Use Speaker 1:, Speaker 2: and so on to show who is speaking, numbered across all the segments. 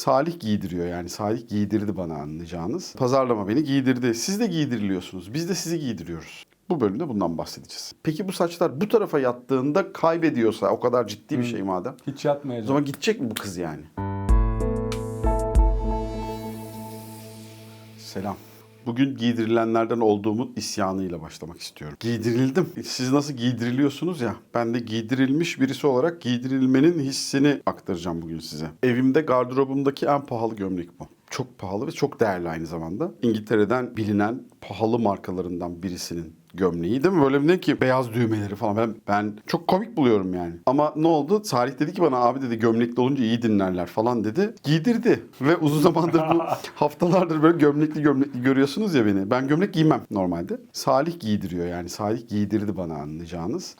Speaker 1: Salih giydiriyor yani. Salih giydirdi bana anlayacağınız. Pazarlama beni giydirdi. Siz de giydiriliyorsunuz. Biz de sizi giydiriyoruz. Bu bölümde bundan bahsedeceğiz. Peki bu saçlar bu tarafa yattığında kaybediyorsa o kadar ciddi bir şey madem.
Speaker 2: Hiç
Speaker 1: O
Speaker 2: yatmayacak.
Speaker 1: zaman gidecek mi bu kız yani? Selam. Bugün giydirilenlerden olduğumun isyanıyla başlamak istiyorum. Giydirildim. Siz nasıl giydiriliyorsunuz ya, ben de giydirilmiş birisi olarak giydirilmenin hissini aktaracağım bugün size. Evimde gardırobumdaki en pahalı gömlek bu. Çok pahalı ve çok değerli aynı zamanda. İngiltere'den bilinen pahalı markalarından birisinin gömleği değil mi? Böyle ne ki beyaz düğmeleri falan. Ben, ben çok komik buluyorum yani. Ama ne oldu? Salih dedi ki bana abi dedi gömlekli olunca iyi dinlerler falan dedi. Giydirdi. Ve uzun zamandır bu haftalardır böyle gömlekli gömlekli görüyorsunuz ya beni. Ben gömlek giymem normalde. Salih giydiriyor yani. Salih giydirdi bana anlayacağınız.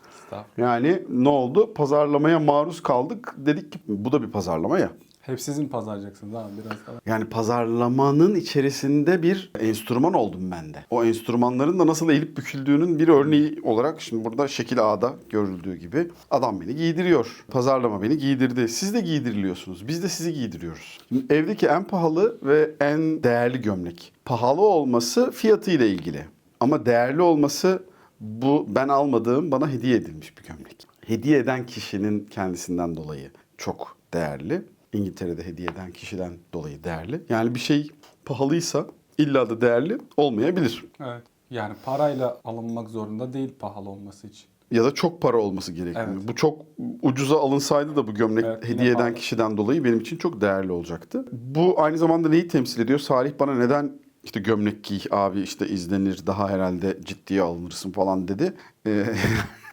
Speaker 1: Yani ne oldu? Pazarlamaya maruz kaldık. Dedik ki bu da bir pazarlama ya.
Speaker 2: Hep sizin pazarlayacaksınız abi biraz daha.
Speaker 1: Yani pazarlamanın içerisinde bir enstrüman oldum ben de. O enstrümanların da nasıl eğilip büküldüğünün bir örneği olarak şimdi burada şekil A'da görüldüğü gibi adam beni giydiriyor. Pazarlama beni giydirdi. Siz de giydiriliyorsunuz. Biz de sizi giydiriyoruz. Şimdi evdeki en pahalı ve en değerli gömlek. Pahalı olması fiyatıyla ilgili. Ama değerli olması bu ben almadığım bana hediye edilmiş bir gömlek. Hediye eden kişinin kendisinden dolayı çok değerli. İngiltere'de hediye eden kişiden dolayı değerli. Yani bir şey pahalıysa illa da değerli olmayabilir.
Speaker 2: Evet. Yani parayla alınmak zorunda değil pahalı olması için.
Speaker 1: Ya da çok para olması gerekiyor.
Speaker 2: Evet.
Speaker 1: Bu çok ucuza alınsaydı da bu gömlek
Speaker 2: Evet,
Speaker 1: hediye eden kişiden dolayı benim için çok değerli olacaktı. Bu aynı zamanda neyi temsil ediyor? Salih bana neden işte gömlek giy abi işte izlenir daha herhalde ciddiye alınırsın falan dedi. Ee,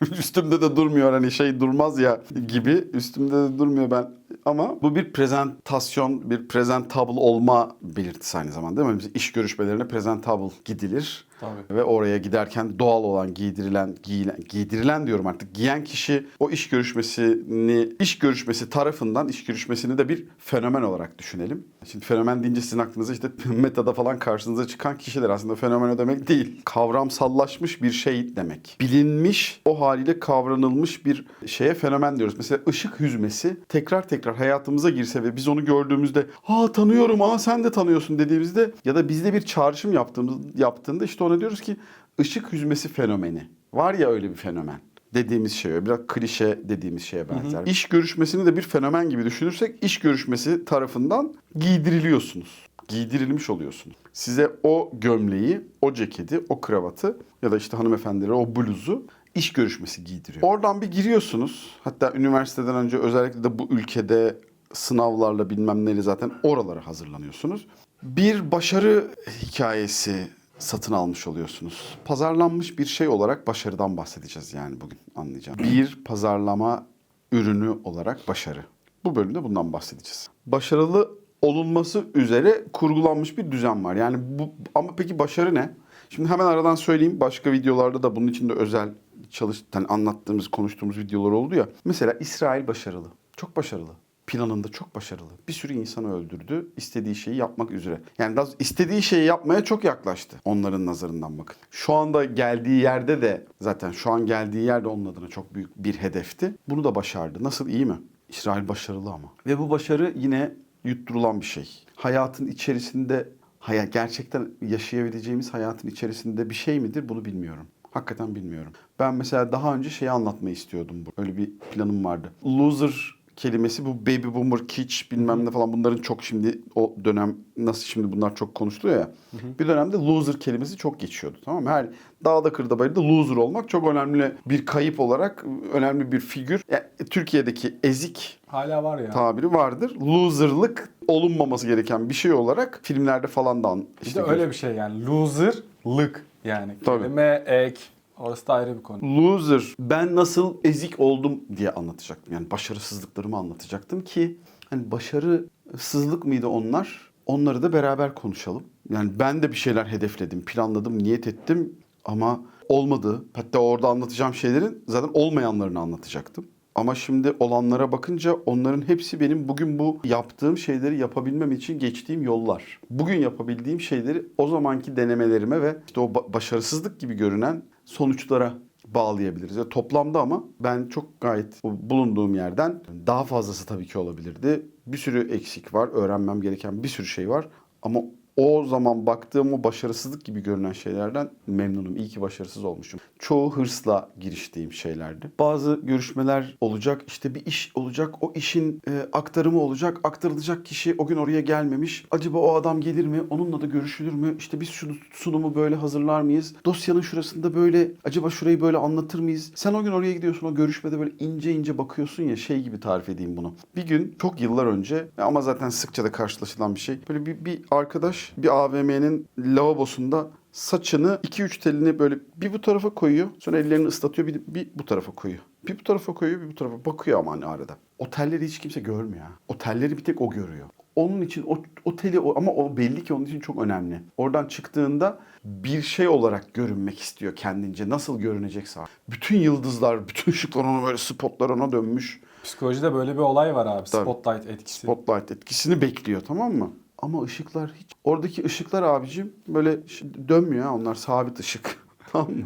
Speaker 1: üstümde de durmuyor hani şey durmaz ya gibi üstümde de durmuyor ben ama bu bir prezentasyon, bir presentable olma belirtisi aynı zamanda değil mi? Biz iş görüşmelerine presentable gidilir.
Speaker 2: Tabii.
Speaker 1: Ve oraya giderken doğal olan giydirilen, giyilen, giydirilen diyorum artık. Giyen kişi o iş görüşmesini, iş görüşmesi tarafından iş görüşmesini de bir fenomen olarak düşünelim. Şimdi fenomen deyince sizin aklınıza işte metada falan karşınıza çıkan kişiler aslında fenomen demek değil. Kavramsallaşmış bir şey demek. Bilinmiş, o haliyle kavranılmış bir şeye fenomen diyoruz. Mesela ışık hüzmesi tekrar tekrar hayatımıza girse ve biz onu gördüğümüzde ha tanıyorum ha sen de tanıyorsun dediğimizde ya da bizde bir çağrışım yaptığımız yaptığında işte ona diyoruz ki ışık hüzmesi fenomeni. Var ya öyle bir fenomen dediğimiz şey. Biraz klişe dediğimiz şeye benzer. İş görüşmesini de bir fenomen gibi düşünürsek iş görüşmesi tarafından giydiriliyorsunuz. Giydirilmiş oluyorsunuz. Size o gömleği, o ceketi, o kravatı ya da işte hanımefendilere o bluzu iş görüşmesi giydiriyor. Oradan bir giriyorsunuz. Hatta üniversiteden önce özellikle de bu ülkede sınavlarla bilmem neyle zaten oralara hazırlanıyorsunuz. Bir başarı hikayesi satın almış oluyorsunuz. Pazarlanmış bir şey olarak başarıdan bahsedeceğiz yani bugün anlayacağım. Bir pazarlama ürünü olarak başarı. Bu bölümde bundan bahsedeceğiz. Başarılı olunması üzere kurgulanmış bir düzen var. Yani bu ama peki başarı ne? Şimdi hemen aradan söyleyeyim. Başka videolarda da bunun için de özel çalış yani anlattığımız, konuştuğumuz videolar oldu ya. Mesela İsrail başarılı. Çok başarılı. Planında çok başarılı. Bir sürü insanı öldürdü. istediği şeyi yapmak üzere. Yani istediği şeyi yapmaya çok yaklaştı. Onların nazarından bakın. Şu anda geldiği yerde de zaten şu an geldiği yerde onun adına çok büyük bir hedefti. Bunu da başardı. Nasıl iyi mi? İsrail başarılı ama. Ve bu başarı yine yutturulan bir şey. Hayatın içerisinde hayat gerçekten yaşayabileceğimiz hayatın içerisinde bir şey midir bunu bilmiyorum. Hakikaten bilmiyorum. Ben mesela daha önce şeyi anlatmayı istiyordum. Öyle bir planım vardı. Loser kelimesi bu baby boomer, kitsch bilmem ne falan bunların çok şimdi o dönem nasıl şimdi bunlar çok konuşuluyor ya. Bir dönemde loser kelimesi çok geçiyordu tamam mı? Her dağda kırda bayırda loser olmak çok önemli bir kayıp olarak önemli bir figür. Yani Türkiye'deki ezik
Speaker 2: Hala var ya.
Speaker 1: tabiri vardır. Loserlık olunmaması gereken bir şey olarak filmlerde falan da
Speaker 2: İşte
Speaker 1: işte
Speaker 2: öyle bir şey yani. Loser'lık yani.
Speaker 1: Tabii.
Speaker 2: Kelime ek. Orası da ayrı bir konu.
Speaker 1: Loser. Ben nasıl ezik oldum diye anlatacaktım. Yani başarısızlıklarımı anlatacaktım ki hani başarısızlık mıydı onlar? Onları da beraber konuşalım. Yani ben de bir şeyler hedefledim, planladım, niyet ettim ama olmadı. Hatta orada anlatacağım şeylerin zaten olmayanlarını anlatacaktım. Ama şimdi olanlara bakınca onların hepsi benim bugün bu yaptığım şeyleri yapabilmem için geçtiğim yollar. Bugün yapabildiğim şeyleri o zamanki denemelerime ve işte o ba- başarısızlık gibi görünen sonuçlara bağlayabiliriz. Ya toplamda ama ben çok gayet bulunduğum yerden daha fazlası tabii ki olabilirdi. Bir sürü eksik var. Öğrenmem gereken bir sürü şey var. Ama o zaman baktığım o başarısızlık gibi görünen şeylerden memnunum. İyi ki başarısız olmuşum. Çoğu hırsla giriştiğim şeylerdi. Bazı görüşmeler olacak. işte bir iş olacak. O işin e, aktarımı olacak. Aktarılacak kişi o gün oraya gelmemiş. Acaba o adam gelir mi? Onunla da görüşülür mü? İşte biz şu sunumu böyle hazırlar mıyız? Dosyanın şurasında böyle acaba şurayı böyle anlatır mıyız? Sen o gün oraya gidiyorsun. O görüşmede böyle ince ince bakıyorsun ya şey gibi tarif edeyim bunu. Bir gün çok yıllar önce ama zaten sıkça da karşılaşılan bir şey. Böyle bir, bir arkadaş bir AVM'nin lavabosunda saçını 2-3 telini böyle bir bu tarafa koyuyor. Sonra ellerini ıslatıyor bir, bir bu tarafa koyuyor. Bir bu tarafa koyuyor bir bu tarafa bakıyor ama hani arada. O telleri hiç kimse görmüyor. ha. O telleri bir tek o görüyor. Onun için o, o teli o, ama o belli ki onun için çok önemli. Oradan çıktığında bir şey olarak görünmek istiyor kendince. Nasıl görünecekse. Bütün yıldızlar, bütün ışıklar ona böyle spotlar ona dönmüş.
Speaker 2: Psikolojide böyle bir olay var abi. Spotlight etkisi.
Speaker 1: Spotlight etkisini bekliyor tamam mı? Ama ışıklar hiç... Oradaki ışıklar abicim böyle dönmüyor ha. Onlar sabit ışık. tamam mı?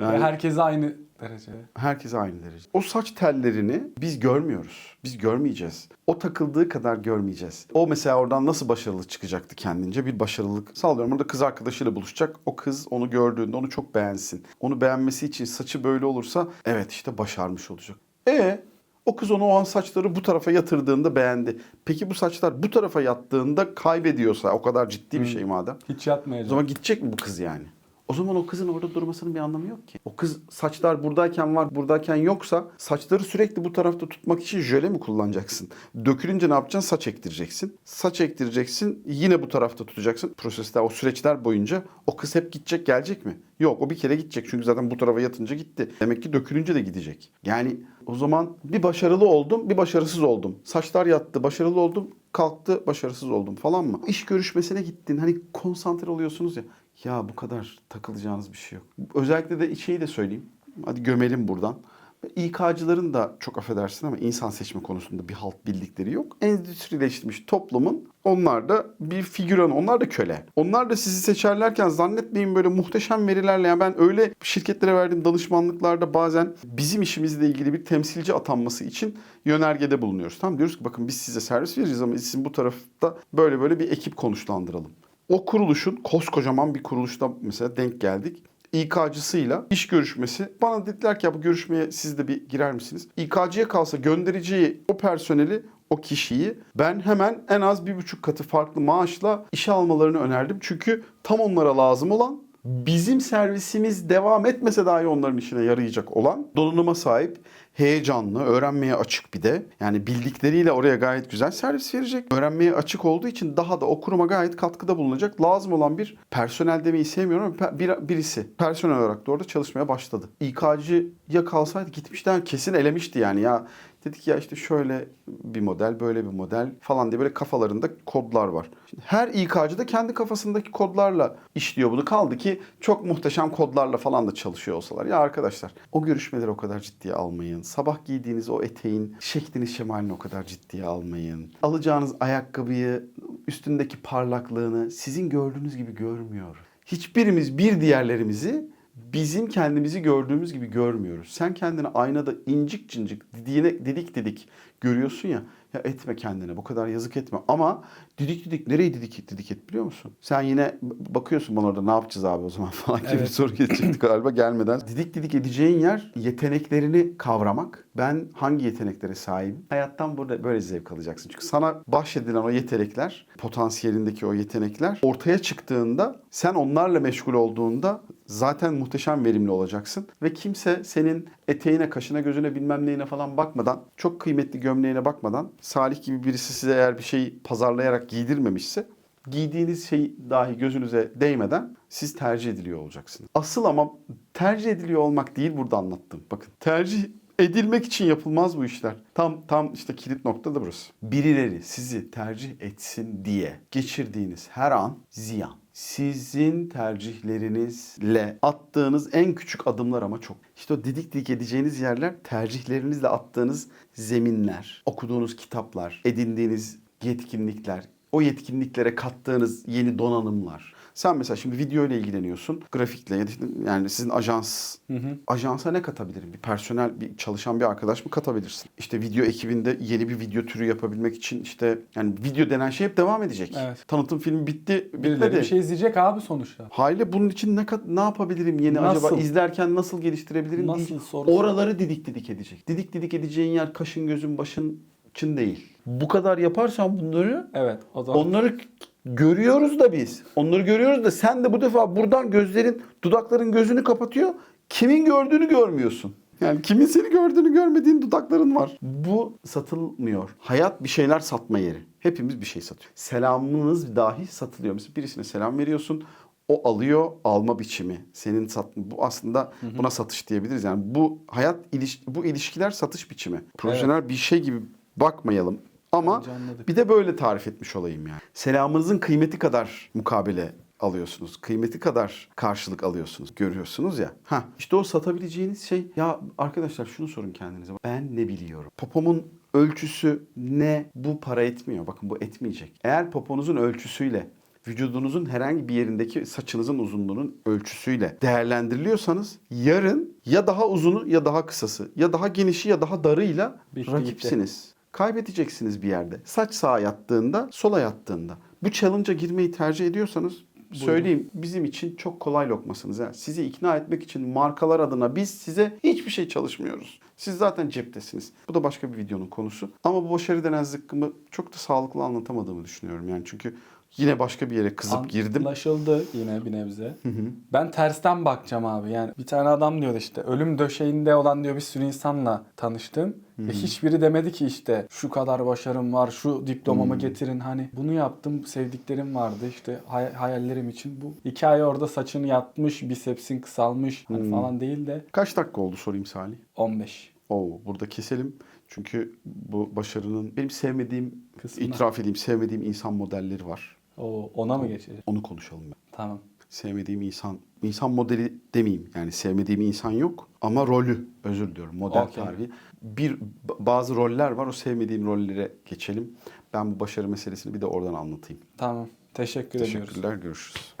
Speaker 2: Ve
Speaker 1: Yani
Speaker 2: herkese aynı derecede.
Speaker 1: herkes aynı derece. O saç tellerini biz görmüyoruz. Biz görmeyeceğiz. O takıldığı kadar görmeyeceğiz. O mesela oradan nasıl başarılı çıkacaktı kendince? Bir başarılılık. Sallıyorum orada kız arkadaşıyla buluşacak. O kız onu gördüğünde onu çok beğensin. Onu beğenmesi için saçı böyle olursa evet işte başarmış olacak. E o kız onu o an saçları bu tarafa yatırdığında beğendi. Peki bu saçlar bu tarafa yattığında kaybediyorsa o kadar ciddi bir şey madem.
Speaker 2: Hiç
Speaker 1: O
Speaker 2: yatmayacak.
Speaker 1: zaman gidecek mi bu kız yani? O zaman o kızın orada durmasının bir anlamı yok ki. O kız saçlar buradayken var, buradayken yoksa saçları sürekli bu tarafta tutmak için jöle mi kullanacaksın? Dökülünce ne yapacaksın? Saç ektireceksin. Saç ektireceksin, yine bu tarafta tutacaksın. Prosesler, o süreçler boyunca o kız hep gidecek, gelecek mi? Yok, o bir kere gidecek. Çünkü zaten bu tarafa yatınca gitti. Demek ki dökülünce de gidecek. Yani o zaman bir başarılı oldum, bir başarısız oldum. Saçlar yattı, başarılı oldum, kalktı, başarısız oldum falan mı? İş görüşmesine gittin, hani konsantre oluyorsunuz ya. Ya bu kadar takılacağınız bir şey yok. Özellikle de şeyi de söyleyeyim. Hadi gömelim buradan. İK'cıların da çok affedersin ama insan seçme konusunda bir halt bildikleri yok. Endüstrileşmiş toplumun onlar da bir figüran, onlar da köle. Onlar da sizi seçerlerken zannetmeyin böyle muhteşem verilerle. Yani ben öyle şirketlere verdiğim danışmanlıklarda bazen bizim işimizle ilgili bir temsilci atanması için yönergede bulunuyoruz. Tamam diyoruz ki bakın biz size servis vereceğiz ama sizin bu tarafta böyle böyle bir ekip konuşlandıralım. O kuruluşun koskocaman bir kuruluşta mesela denk geldik. İK'cısıyla iş görüşmesi. Bana dediler ki ya bu görüşmeye siz de bir girer misiniz? İK'cıya kalsa göndereceği o personeli o kişiyi ben hemen en az bir buçuk katı farklı maaşla işe almalarını önerdim. Çünkü tam onlara lazım olan bizim servisimiz devam etmese dahi onların işine yarayacak olan donanıma sahip heyecanlı, öğrenmeye açık bir de. Yani bildikleriyle oraya gayet güzel servis verecek. Öğrenmeye açık olduğu için daha da o kuruma gayet katkıda bulunacak. Lazım olan bir personel demeyi sevmiyorum ama bir, birisi personel olarak da orada çalışmaya başladı. İK'cıya kalsaydı gitmişten kesin elemişti yani ya. Dedik ya işte şöyle bir model, böyle bir model falan diye böyle kafalarında kodlar var. Şimdi her İK'cı da kendi kafasındaki kodlarla işliyor bunu. Kaldı ki çok muhteşem kodlarla falan da çalışıyor olsalar. Ya arkadaşlar o görüşmeleri o kadar ciddiye almayın. Sabah giydiğiniz o eteğin şeklini şemalini o kadar ciddiye almayın. Alacağınız ayakkabıyı üstündeki parlaklığını sizin gördüğünüz gibi görmüyor. Hiçbirimiz bir diğerlerimizi bizim kendimizi gördüğümüz gibi görmüyoruz. Sen kendini aynada incik cincik, didik didik görüyorsun ya. Ya etme kendine bu kadar yazık etme. Ama didik didik nereye didik didik et biliyor musun? Sen yine bakıyorsun bana orada ne yapacağız abi o zaman falan gibi bir
Speaker 2: Evet.
Speaker 1: soru gelecekti galiba gelmeden. Didik didik edeceğin yer yeteneklerini kavramak. Ben hangi yeteneklere sahibim? Hayattan burada böyle zevk alacaksın. Çünkü sana bahşedilen o yetenekler, potansiyelindeki o yetenekler ortaya çıktığında sen onlarla meşgul olduğunda zaten muhteşem verimli olacaksın. Ve kimse senin eteğine, kaşına, gözüne bilmem neyine falan bakmadan, çok kıymetli gömleğine bakmadan, Salih gibi birisi size eğer bir şey pazarlayarak giydirmemişse giydiğiniz şey dahi gözünüze değmeden siz tercih ediliyor olacaksınız. Asıl ama tercih ediliyor olmak değil burada anlattığım. Bakın tercih edilmek için yapılmaz bu işler. Tam tam işte kilit nokta da burası. Birileri sizi tercih etsin diye geçirdiğiniz her an ziyan. Sizin tercihlerinizle attığınız en küçük adımlar ama çok. İşte o didik didik edeceğiniz yerler tercihlerinizle attığınız zeminler, okuduğunuz kitaplar, edindiğiniz yetkinlikler, o yetkinliklere kattığınız yeni donanımlar, Sen mesela şimdi video ile ilgileniyorsun. Grafikle yani sizin ajans
Speaker 2: Hı hı.
Speaker 1: ajansa ne katabilirim? Bir personel, bir çalışan bir arkadaş mı katabilirsin? İşte video ekibinde yeni bir video türü yapabilmek için işte yani video denen şey hep devam edecek.
Speaker 2: Evet.
Speaker 1: Tanıtım filmi bitti, bitmedi.
Speaker 2: bir şey izleyecek abi sonuçta.
Speaker 1: Hayli bunun için ne ne yapabilirim yeni
Speaker 2: Nasıl?
Speaker 1: acaba izlerken nasıl geliştirebilirim
Speaker 2: Nasıl
Speaker 1: değil.
Speaker 2: soru-
Speaker 1: Oraları didik didik edecek. Didik didik edeceğin yer kaşın gözün başın için değil. Bu kadar yaparsan bunları
Speaker 2: Evet o zaman.
Speaker 1: onları görüyoruz da biz. Onları görüyoruz da sen de bu defa buradan gözlerin, dudakların gözünü kapatıyor. Kimin gördüğünü görmüyorsun. Yani kimin seni gördüğünü görmediğin dudakların var. Bu satılmıyor. Hayat bir şeyler satma yeri. Hepimiz bir şey satıyor. Selamınız dahi satılıyor. Mesela birisine selam veriyorsun. O alıyor alma biçimi. Senin sat bu aslında buna satış diyebiliriz. Yani bu hayat iliş bu ilişkiler satış biçimi. Profesyonel bir şey gibi bakmayalım. Ama bir de böyle tarif etmiş olayım yani. Selamınızın kıymeti kadar mukabele alıyorsunuz. Kıymeti kadar karşılık alıyorsunuz. Görüyorsunuz ya. Ha işte o satabileceğiniz şey ya arkadaşlar şunu sorun kendinize. Ben ne biliyorum? Popomun ölçüsü ne? Bu para etmiyor. Bakın bu etmeyecek. Eğer poponuzun ölçüsüyle vücudunuzun herhangi bir yerindeki saçınızın uzunluğunun ölçüsüyle değerlendiriliyorsanız yarın ya daha uzunu ya daha kısası ya daha genişi ya daha darıyla
Speaker 2: Bitti
Speaker 1: rakipsiniz. Kaybedeceksiniz bir yerde. Saç sağa yattığında, sola yattığında. Bu challenge'a girmeyi tercih ediyorsanız söyleyeyim bizim için çok kolay lokmasınız. Yani sizi ikna etmek için markalar adına biz size hiçbir şey çalışmıyoruz. Siz zaten ceptesiniz. Bu da başka bir videonun konusu. Ama bu başarı denen zıkkımı çok da sağlıklı anlatamadığımı düşünüyorum. Yani çünkü yine başka bir yere kızıp girdim.
Speaker 2: Anlaşıldı yine bir nebze. Ben tersten bakacağım abi. Yani bir tane adam diyordu işte ölüm döşeğinde olan diyor bir sürü insanla tanıştım. Ve hiçbiri demedi ki işte şu kadar başarım var, şu diplomamı getirin. Hani bunu yaptım, sevdiklerim vardı işte hay- hayallerim için. Bu iki ay orada saçını yatmış, bisepsin kısalmış hani falan değil de
Speaker 1: Kaç dakika oldu sorayım Salih?
Speaker 2: 15.
Speaker 1: Oo, burada keselim. Çünkü bu başarının benim sevmediğim,
Speaker 2: Kısmına.
Speaker 1: itiraf edeyim sevmediğim insan modelleri var.
Speaker 2: O ona mı geçeceğiz?
Speaker 1: Onu konuşalım ben.
Speaker 2: Tamam.
Speaker 1: Sevmediğim insan, insan modeli demeyeyim. Yani sevmediğim insan yok ama rolü, özür diliyorum. Model
Speaker 2: Okey.
Speaker 1: tarihi. Bir, bazı roller var. O sevmediğim rollere geçelim. Ben bu başarı meselesini bir de oradan anlatayım.
Speaker 2: Tamam. Teşekkür ediyoruz.
Speaker 1: Teşekkürler, görüşürüz.